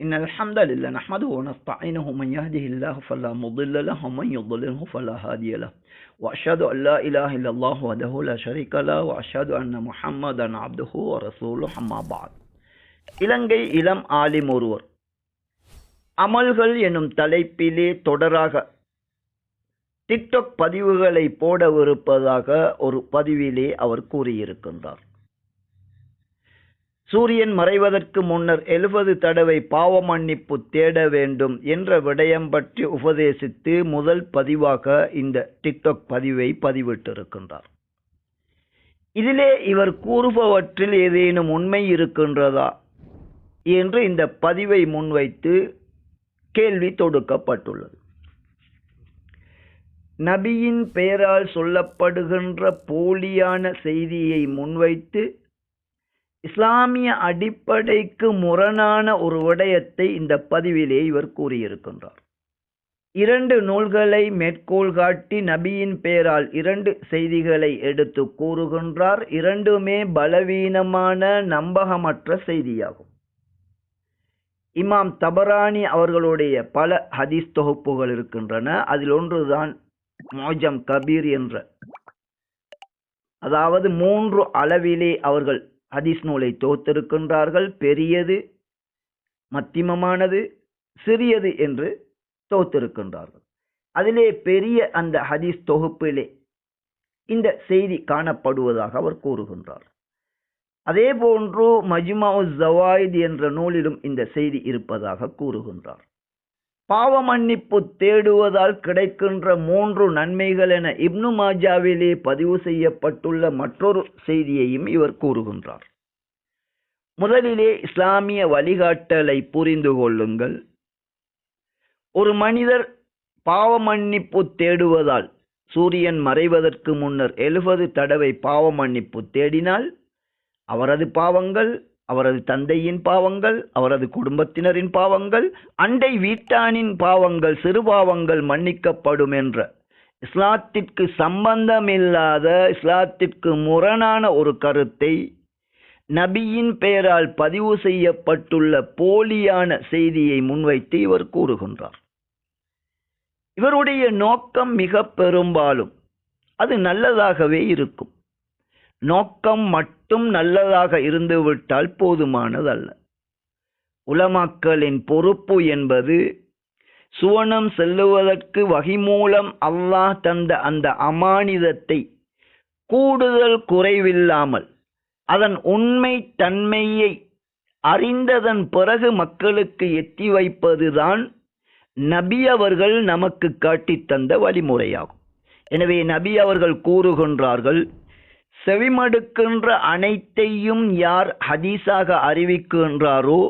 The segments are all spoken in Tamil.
إن الحمد لله نحمده ونستعينه من يهده الله فلا مضل له ومن يضلله فلا هادي له وأشهد أن لا إله إلا الله وحده لا شريك له وأشهد أن محمدا عبده ورسوله أما بعد இலங்கை இளம் ஆலிம் ஒருவர் அமல்கள் என்னும் தலைப்பிலே தொடராக டிக்டாக் பதிவுகளை போடவிருப்பதாக ஒரு பதிவிலே அவர் கூறியிருக்கின்றார் சூரியன் மறைவதற்கு முன்னர் எழுபது தடவை பாவ மன்னிப்பு தேட வேண்டும் என்ற விடயம் பற்றி உபதேசித்து முதல் பதிவாக இந்த டிக்டாக் பதிவை பதிவிட்டிருக்கின்றார். இதிலே இவர் கூறுபவற்றில் ஏதேனும் உண்மை இருக்கின்றதா என்று இந்த பதிவை முன்வைத்து கேள்வி தொடுக்கப்பட்டுள்ளது. நபியின் பெயரால் சொல்லப்படுகின்ற போலியான செய்தியை முன்வைத்து இஸ்லாமிய அடிப்படைக்கு முரணான ஒரு விடயத்தை இந்த பதிவிலே இவர் கூறியிருக்கின்றார். இரண்டு நூல்களை மேற்கோள் காட்டி நபியின் பெயரால் இரண்டு செய்திகளை எடுத்து கூறுகின்றார். இரண்டுமே பலவீனமான நம்பகமற்ற செய்தியாகும். இமாம் தபரானி அவர்களுடைய பல ஹதீஸ் தொகுப்புகள் இருக்கின்றன. அதில் ஒன்றுதான் மோஜம் கபீர் என்ற. அதாவது மூன்று அளவிலே அவர்கள் ஹதீஸ் நூலை தொகுத்திருக்கின்றார்கள் பெரியது மத்தியமமானது சிறியது என்று தொகுத்திருக்கின்றார்கள் அதிலே பெரிய அந்த ஹதீஸ் தொகுப்பிலே இந்த செய்தி காணப்படுவதாக அவர் கூறுகின்றார். அதே போன்று மஜ்மா ஜவாயித் என்ற நூலிலும் இந்த செய்தி இருப்பதாக கூறுகின்றார். பாவ மன்னிப்பு தேடுவதால் கிடைக்கின்ற மூன்று நன்மைகள் என இப்னு மாஜாவிலே பதிவு செய்யப்பட்டுள்ள மற்றொரு செய்தியையும் இவர் கூறுகின்றார். முதலிலே இஸ்லாமிய வழிகாட்டலை புரிந்து கொள்ளுங்கள். ஒரு மனிதர் பாவ மன்னிப்பு தேடுவதால் சூரியன் மறைவதற்கு முன்னர் எழுபது தடவை பாவ மன்னிப்பு தேடினால் அவரது பாவங்கள் அவரது தந்தையின் பாவங்கள் அவரது குடும்பத்தினரின் பாவங்கள் அண்டை வீட்டானின் பாவங்கள் சிறு பாவங்கள் மன்னிக்கப்படும் என்ற இஸ்லாத்திற்கு சம்பந்தமில்லாத இஸ்லாத்திற்கு முரணான ஒரு கருத்தை நபியின் பெயரால் பதிவு செய்யப்பட்டுள்ள போலியான செய்தியை முன்வைத்து இவர் கூறுகின்றார். இவருடைய நோக்கம் மிக பெரும்பாலும் அது நல்லதாகவே இருக்கும். நோக்கம் மட்டும் நல்லதாக இருந்துவிட்டால் போதுமானதல்ல. உலமாக்களின் பொறுப்பு என்பது சுவனம் செல்லுவதற்கு வகை மூலம் அல்லாஹ் தந்த அந்த அமானிதத்தை கூடுதல் குறைவில்லாமல் அதன் உண்மை தன்மையை அறிந்ததன் பிறகு மக்களுக்கு எத்தி வைப்பதுதான் நபி அவர்கள் நமக்கு காட்டித் தந்த வழிமுறையாகும். எனவே நபி அவர்கள் கூறுகின்றார்கள் செவிமடுக்கின்ற அனைத்தையும் யார் ஹதீஸாக அறிவிக்கின்றாரோ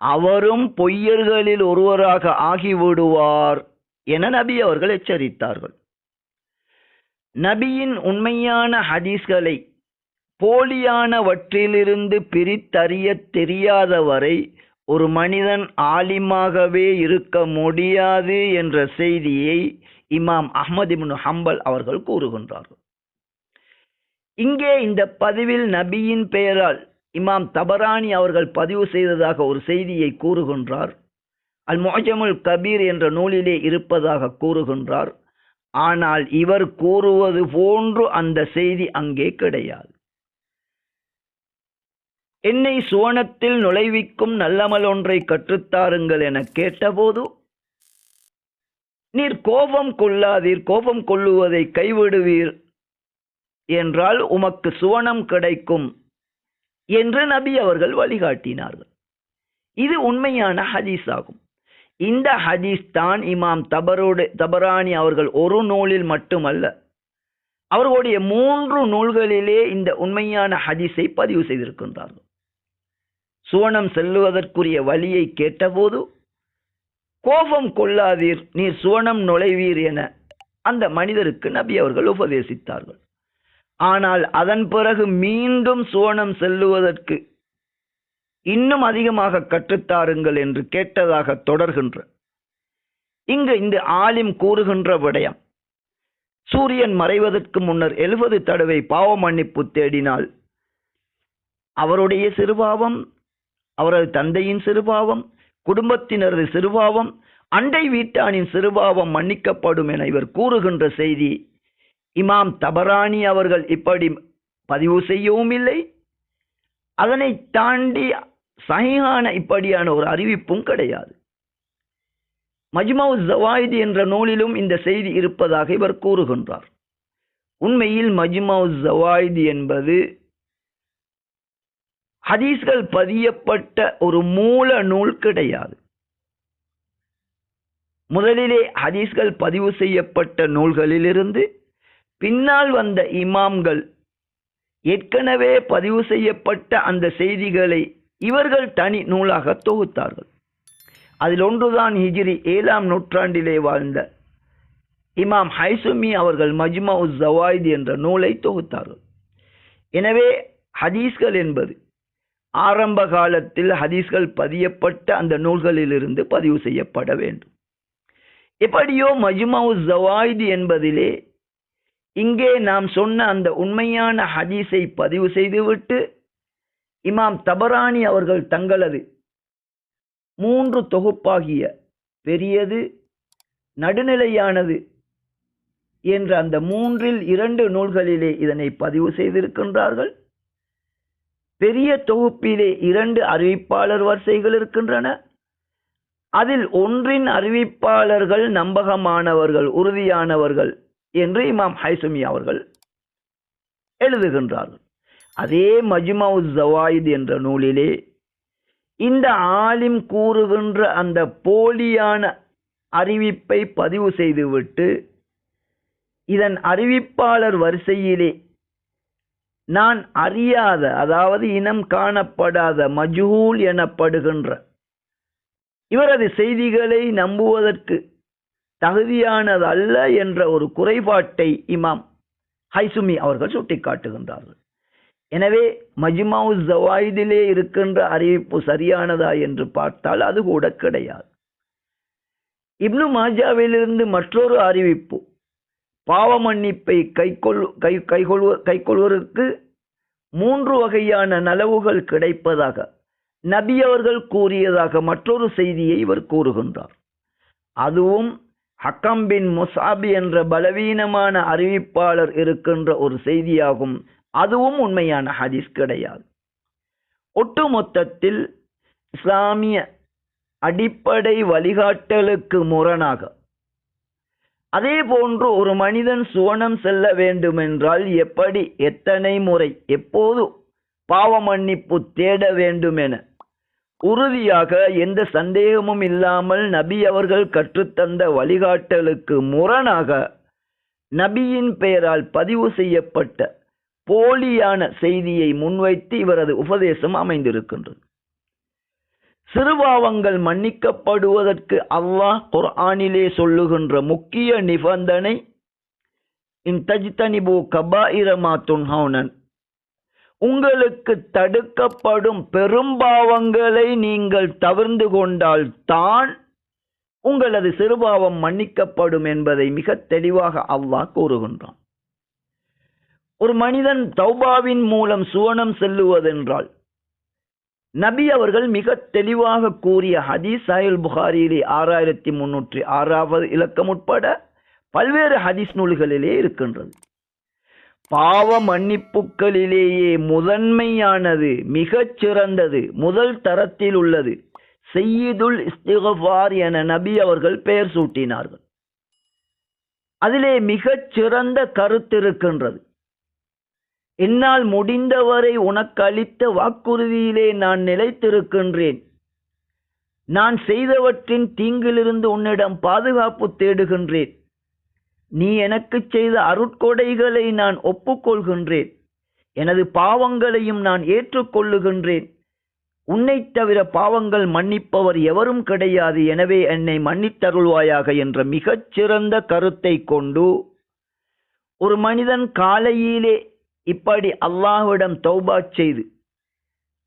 அவரும் பொய்யர்களில் ஒருவராக ஆகிவிடுவார் என நபி அவர்கள் எச்சரித்தார்கள். நபியின் உண்மையான ஹதீஸ்களை போலியானவற்றிலிருந்து பிரித்தறிய தெரியாதவரை ஒரு மனிதன் ஆலிமாகவே இருக்க முடியாது என்ற செய்தியை இமாம் அஹ்மது இப்னு ஹம்பல் அவர்கள் கூறுகின்றார்கள். இங்கே இந்த பதிவில் நபியின் பெயரால் இமாம் தபரானி அவர்கள் பதிவு செய்ததாக ஒரு செய்தியை கூறுகின்றார். அல் மொஜமுல் கபீர் என்ற நூலிலே இருப்பதாக கூறுகின்றார். ஆனால் இவர் கூறுவது போன்று அந்த செய்தி அங்கே கிடையாது. என்னை சுவனத்தில் நுழைவிக்கும் நல்லமல் ஒன்றை கற்றுத்தாருங்கள் என கேட்டபோது நீர் கோபம் கொள்ளாதீர் கோபம் கொள்ளுவதை கைவிடுவீர் என்றால் உமக்கு சுவனம் கிடைக்கும் என்று நபி அவர்கள் வழிகாட்டினார்கள். இது உண்மையான ஹதீஸ் ஆகும் இந்த ஹதீஸ் தான் இமாம் தபரோடு தபரானி அவர்கள் ஒரு நூலில் மட்டுமல்ல அவர்களுடைய மூன்று நூல்களிலே இந்த உண்மையான ஹதீஸை பதிவு செய்திருக்கின்றார்கள். சுவனம் செல்லுவதற்குரிய வழியை கேட்டபோது கோபம் கொள்ளாதீர் நீர் சுவனம் நுழைவீர் என அந்த மனிதருக்கு நபி அவர்கள் உபதேசித்தார்கள். ஆனால் அதன் பிறகு மீண்டும் சுவனம் செல்லுவதற்கு இன்னும் அதிகமாக கற்றுத்தாருங்கள் என்று கேட்டதாக தொடர்கின்ற. இங்கு இந்த ஆலிம் கூறுகின்ற விடயம் சூரியன் மறைவதற்கு முன்னர் எழுபது தடவை பாவ மன்னிப்பு தேடினால் அவருடைய சிறுபாவம் அவரது தந்தையின் சிறுபாவம் குடும்பத்தினரது சிறுபாவம் அண்டை வீட்டானின் சிறுபாவம் மன்னிக்கப்படும் என இவர் கூறுகின்ற செய்தி இமாம் தபராணி அவர்கள் இப்படி பதிவு செய்யவும் இல்லை. அதனை தாண்டி சஹீஹான இப்படியான ஒரு அறிவிப்பும் கிடையாது. மஜ்மவு ஜவாயிது என்ற நூலிலும் இந்த செய்தி இருப்பதாக இவர் கூறுகின்றார். உண்மையில் மஜ்மவு ஜவாயிது என்பது ஹதீஸ்கள் பதியப்பட்ட ஒரு மூல நூல் கிடையாது. முதலிலே ஹதீஸ்கள் பதிவு செய்யப்பட்ட நூல்களிலிருந்து பின்னால் வந்த இமாம்கள் ஏற்கனவே பதிவு செய்யப்பட்ட அந்த செய்திகளை இவர்கள் தனி நூலாக தொகுத்தார்கள். அதில் ஒன்றுதான் ஹிஜிரி ஏழாம் நூற்றாண்டிலே வாழ்ந்த இமாம் ஹைசுமி அவர்கள் மஜ்மா உஸ் ஜவாயித் என்ற நூலை தொகுத்தார்கள். எனவே ஹதீஸ்கள் என்பது ஆரம்ப காலத்தில் ஹதீஸ்கள் பதியப்பட்ட அந்த நூல்களிலிருந்து பதிவு செய்யப்பட வேண்டும். எப்படியோ மஜ்மா உஸ் ஜவாயித் என்பதிலே இங்கே நாம் சொன்ன அந்த உண்மையான ஹதீஸை பதிவு செய்துவிட்டு இமாம் தபரானி அவர்கள் தங்களது மூன்று தொகுப்பாகிய பெரியது நடுநிலையானது என்ற அந்த மூன்றில் இரண்டு நூல்களிலே இதனை பதிவு செய்திருக்கின்றார்கள். பெரிய தொகுப்பிலே இரண்டு அறிவிப்பாளர் வரிசைகள் இருக்கின்றன. அதில் ஒன்றின் அறிவிப்பாளர்கள் நம்பகமானவர்கள் உறுதியானவர்கள் என்று இமாம் ஹைசமி அவர்கள் எழுதுகின்றார்கள். அதே மஜ்மவு ஜவாயித் என்ற நூலிலே இந்த ஆலிம் கூறுகின்ற அந்த போலியான அறிவிப்பை பதிவு செய்துவிட்டு இதன் அறிவிப்பாளர் வரிசையிலே நான் அறியாத அதாவது இனம் காணப்படாத மஜ்ஹூல் எனப்படுகின்ற இவரது செய்திகளை நம்புவதற்கு தகுதியானது அல்ல என்ற ஒரு குறைபாட்டை இமாம் ஹைசுமி அவர்கள் சுட்டிக்காட்டுகின்றார்கள். எனவே மஜ்மாவு ஜவாயிதிலே இருக்கின்ற அறிவிப்பு சரியானதா என்று பார்த்தால் அது கூட கிடையாது. இப்னு மாஜாவிலிருந்து மற்றொரு அறிவிப்பு பாவ மன்னிப்பை கைக்கொள் கை கைகொள்வ கைக்கொள்வதற்கு மூன்று வகையான நலவுகள் கிடைப்பதாக நபி அவர்கள் கூறியதாக மற்றொரு செய்தியை இவர் கூறுகின்றார். அதுவும் ஹக்கம் பின் முசாபி என்ற பலவீனமான அறிவிப்பாளர் இருக்கின்ற ஒரு செய்தியாகும். அதுவும் உண்மையான ஹதீஸ் கிடையாது. ஒட்டுமொத்தத்தில் இஸ்லாமிய அடிப்படை வழிகாட்டலுக்கு முரணாக அதே போன்று ஒரு மனிதன் சுவனம் செல்ல வேண்டுமென்றால் எப்படி எத்தனை முறை எப்போது பாவ மன்னிப்பு தேட வேண்டும் என உறுதியாக எந்த சந்தேகமும் இல்லாமல் நபி அவர்கள் கற்றுத்தந்த வழிகாட்டலுக்கு முரணாக நபியின் பெயரால் பதிவு செய்யப்பட்ட போலியான செய்தியை முன்வைத்து இவரது உபதேசம் அமைந்திருக்கின்றது. சிறுபாவங்கள் மன்னிக்கப்படுவதற்கு அல்லாஹ் குர்ஆனிலே சொல்லுகின்ற முக்கிய நிபந்தனை இன் தஜ்தனிபு கபாயிரமா துன்ஹவுனன் உங்களுக்கு தடுக்கப்படும் பெரும்பாவங்களை நீங்கள் தவிர்ந்து கொண்டால் தான் உங்களது சிறுபாவம் மன்னிக்கப்படும் என்பதை மிக தெளிவாக அல்லாஹ் கூறுகின்றான். ஒரு மனிதன் தௌபாவின் மூலம் சுவனம் செல்லுவதென்றால் நபி அவர்கள் மிக தெளிவாக கூறிய ஹதீஸ் அயல் புகாரியிலே ஆறாயிரத்தி முன்னூற்றி ஆறாவது இலக்கம் உட்பட பல்வேறு ஹதீஸ் நூல்களிலே இருக்கின்றது. பாவ மன்னிப்புகளிலேயே முதன்மையானது மிகச் சிறந்தது முதல் தரத்தில் உள்ளது. செய்யுதுல் இஸ்திகஃபார் என நபி அவர்கள் பெயர் சூட்டினார்கள். அதிலே மிகச் சிறந்த கருத்து இருக்கின்றது. என்னால் முடிந்தவரை உனக்கு அளித்த வாக்குறுதியிலே நான் நிலைத்திருக்கின்றேன். நான் செய்தவற்றின் தீங்கிலிருந்து உன்னிடம் பாதுகாப்பு தேடுகின்றேன். நீ எனக்குச் செய்த அருட்கொடைகளை நான் ஒப்புக்கொள்கின்றேன். எனது பாவங்களையும் நான் ஏற்றுக்கொள்ளுகின்றேன். உன்னைத் தவிர பாவங்கள் மன்னிப்பவர் எவரும் கிடையாது. எனவே என்னை மன்னித்தருள்வாயாக என்ற மிகச் சிறந்த கருத்தை கொண்டு ஒரு மனிதன் காலையிலே இப்படி அல்லாஹ்விடம் தௌபா செய்து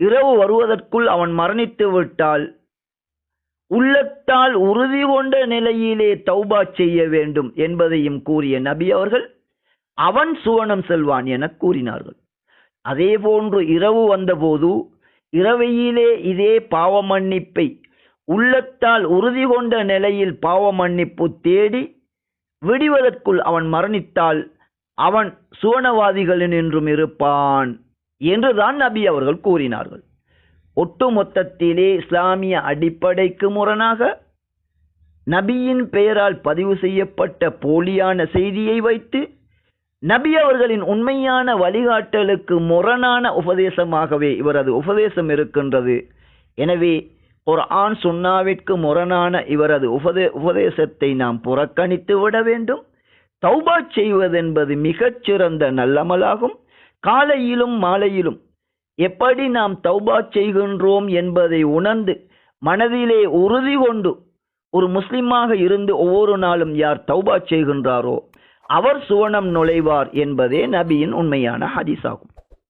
இரவு வருவதற்குள் அவன் மரணித்து விட்டால் உள்ளத்தால் உறுதி கொண்ட நிலையிலே தௌபா செய்ய வேண்டும் என்பதையும் கூறிய நபி அவர்கள் அவன் சுவனம் செல்வான் என கூறினார்கள். அதே போன்று இரவு வந்தபோது இரவையிலே இதே பாவ மன்னிப்பை உள்ளத்தால் உறுதி கொண்ட நிலையில் பாவ மன்னிப்பு தேடி விடுவதற்குள் அவன் மரணித்தால் அவன் சுவனவாதிகளின் என்றும் இருப்பான் என்றுதான் நபி அவர்கள் கூறினார்கள். ஒட்டுமொத்தத்திலே இஸ்லாமிய அடிப்படைக்கு முரணாக நபியின் பெயரால் பதிவு செய்யப்பட்ட போலியான செய்தியை வைத்து நபி அவர்களின் உண்மையான வழிகாட்டலுக்கு முரணான உபதேசமாகவே இவரது உபதேசம் இருக்கின்றது. எனவே குர்ஆன் சுன்னாவிற்கு முரணான இவரது உபதே உபதேசத்தை நாம் புறக்கணித்து விட வேண்டும். தௌபா செய்வதென்பது மிகச்சிறந்த நல்லமலாகும் காலையிலும் மாலையிலும் எப்படி நாம் தௌபா செய்கின்றோம் என்பதை உணர்ந்து மனதிலே உறுதி கொண்டு ஒரு முஸ்லிமாக இருந்து ஒவ்வொரு நாளும் யார் தௌபா செய்கின்றாரோ அவர் சுவனம் நுழைவார் என்பதே நபியின் உண்மையான ஹதீஸாகும்.